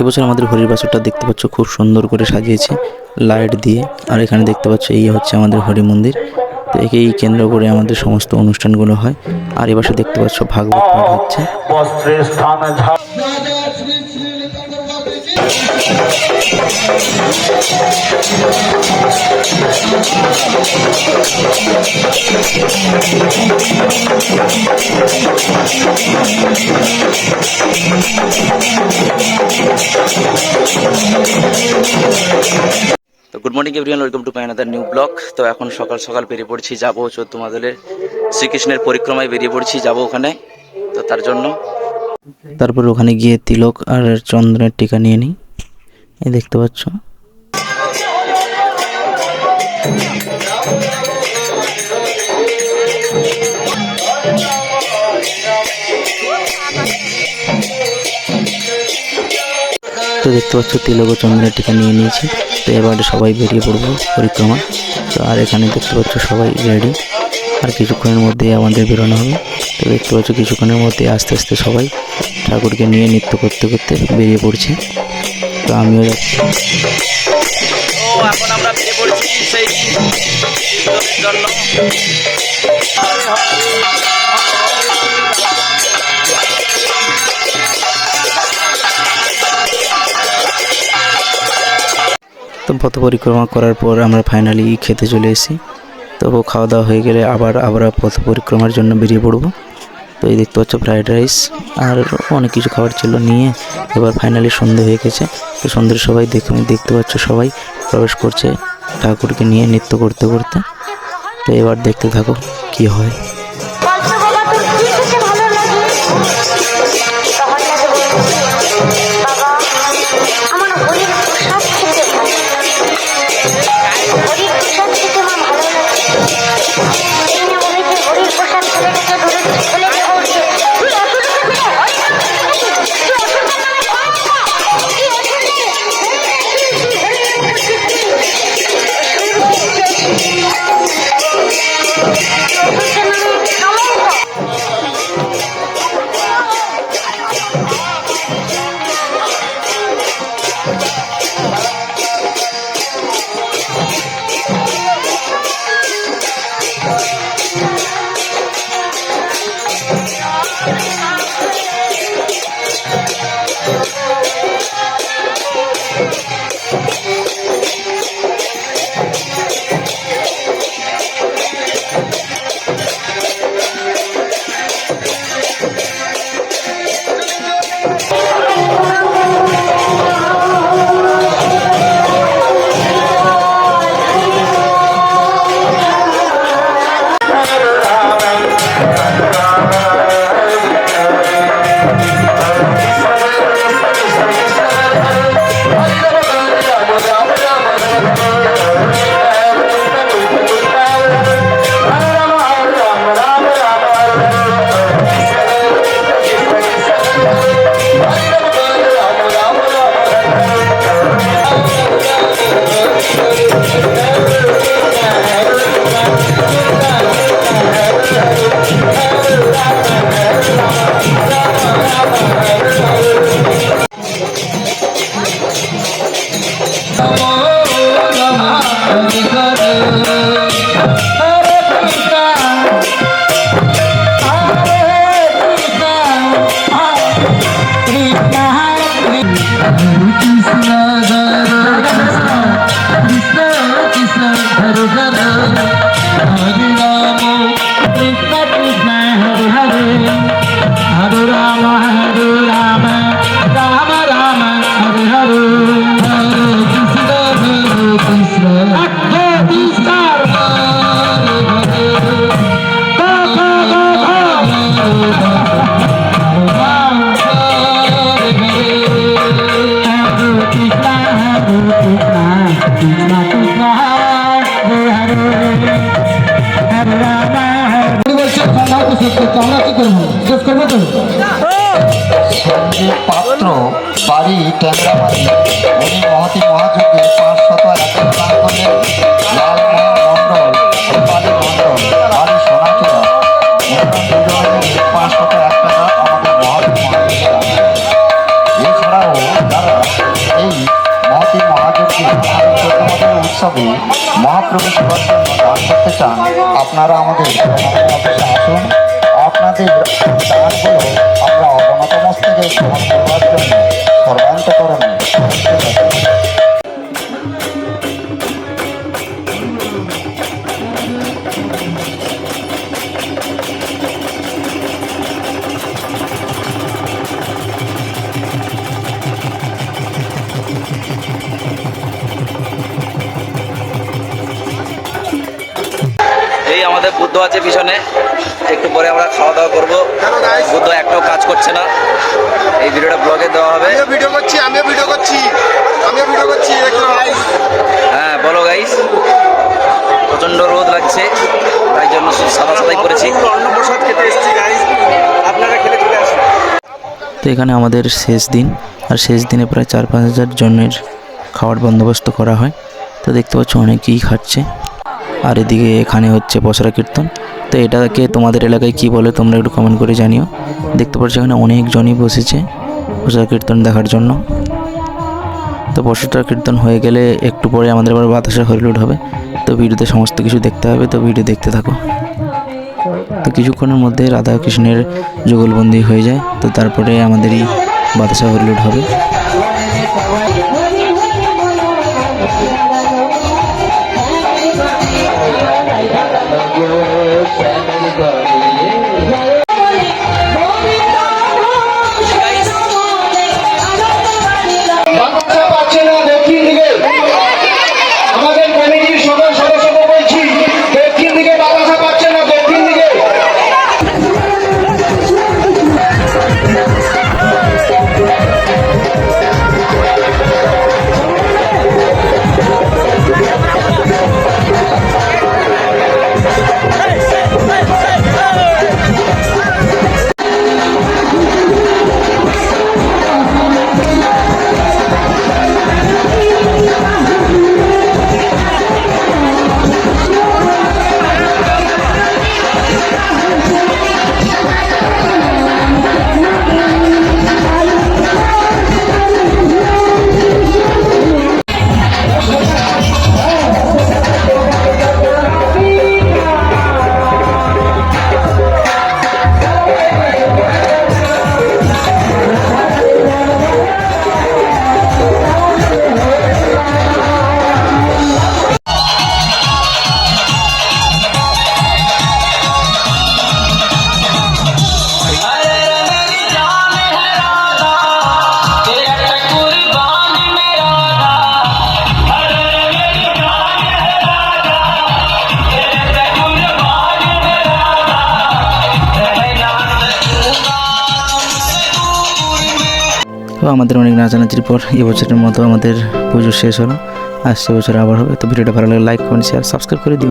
এবছর আমাদের হরির বাছরটা দেখতে পাচ্ছ খুব সুন্দর করে সাজিয়েছে, লাইট দিয়ে। আর এখানে দেখতে পাচ্ছ এই হচ্ছে আমাদের হরি মন্দির। তো একেই কেন্দ্র করে আমাদের সমস্ত অনুষ্ঠানগুলো হয়। আর এবার দেখতে পাচ্ছ ভাগবত পাঠ হচ্ছে। তো good morning everyone welcome to my another new blog তো এখন সকাল সকাল বেরিয়ে পড়ছি, যাব চোদ্দ মাদলের শ্রীকৃষ্ণের পরিক্রমায় বেরিয়ে পড়ছি, যাব ওখানে। তো তার জন্য। তারপর ওখানে গিয়ে তিলক আর চন্দ্রের টিকা নিয়ে নিই। এই দেখতে পাচ্ছ। তো দেখতে পাচ্ছ, তিলক ও চন্দ্রের টিকা নিয়ে নিয়েছি। তো এবারে সবাই বেরিয়ে পড়ব পরিক্রমা তো আর এখানে দেখতে পাচ্ছ, সবাই রেডি আর কিছুক্ষণের মধ্যেই আমাদের বেরোনো হবে। তো দেখতে পাচ্ছ, কিছুক্ষণের মধ্যে আস্তে আস্তে সবাই ঠাকুরকে নিয়ে নৃত্য করতে করতে বেরিয়ে পড়ছে। তো আমিও যাচ্ছি। সেই জন্য। তো পথ পরিক্রমা করার পর আমরা ফাইনালি খেতে চলে এসেছি। তো খাওয়া দাওয়া হয়ে গেলে আবার আমরা পথ পরিক্রমার জন্য বেরিয়ে পড়ব। তো এই দেখতে পাচ্ছ ফ্রাইড রাইস আর অনেক কিছু খাবার ছিল নিয়ে এবার ফাইনালি সন্ধে হয়ে গেছে। তো সন্ধ্যের সবাই দেখে দেখতে পাচ্ছ সবাই প্রবেশ করছে ঠাকুরকে নিয়ে নৃত্য করতে করতে। তো এবার দেখতে থাকো কি হয়। করতে আমরা কি পাত্র বাড়ি। ট্যাংরাবাড়ি উনি মহাতি মহাযোগে পাঁচ শত একের দান উৎসবে মহাপ্রভু জন্য দান করতে চান, আপনারা আমাদের আসুন। আপনাদের দানগুলো আমরা অবনত মস্তকে গ্রহণ করবার জন্য সর্বান্তকরণে বুদ্ধ আছে পিছনে। একটু পরে আমরা খাওয়া দাওয়া করব। বুদ্ধ একটাও কাজ করছে না। এই ভিডিওটা ব্লগে দেওয়া হবে। ভিডিও করছি আমিও ভিডিও করছি। আমিও ভিডিও করছি হ্যাঁ বলো গাইস প্রচণ্ড রোদ লাগছে তাই জন্য সাদা সাদাই করেছি। অন্নপ্রসাদ খেতে এসেছি গাইস আপনারা খেলে চলে আসুন। তো এখানে আমাদের শেষ দিন আর শেষ দিনে প্রায় চার পাঁচ হাজার জনের খাওয়ার বন্দোবস্ত করা হয়। তো দেখতে পাচ্ছ অনেকেই খাচ্ছে। আর এদিকে এখানে হচ্ছে পসরা কীর্তন। তো এটাকে তোমাদের এলাকায় কি বলে তোমরা একটু কমেন্ট করে জানিও। দেখতে পাচ্ছ এখানে অনেকজনই বসেছে পসরা কীর্তন দেখার জন্য। তো পশুটা কীর্তন হয়ে গেলে একটু পরে আমাদের আবার বাতাসে হরিলুট হবে। তো ভিডিওতে সমস্ত কিছু দেখতে হবে, তো ভিডিও দেখতে থাকো। তো কিছুক্ষণের মধ্যে রাধা কৃষ্ণের যুগলবন্দি হয়ে যায়, তো তারপরে আমাদেরই বাতাসা হরিলুট হবে। তো আমাদের অনেক নাচানাচির পর এবছরের মতো আমাদের পুজো শেষ হলো। আসছে বছর আবার হবে। তো ভিডিওটা ভালো লাগে লাইক কমেন্ট শেয়ার সাবস্ক্রাইব করে দিও।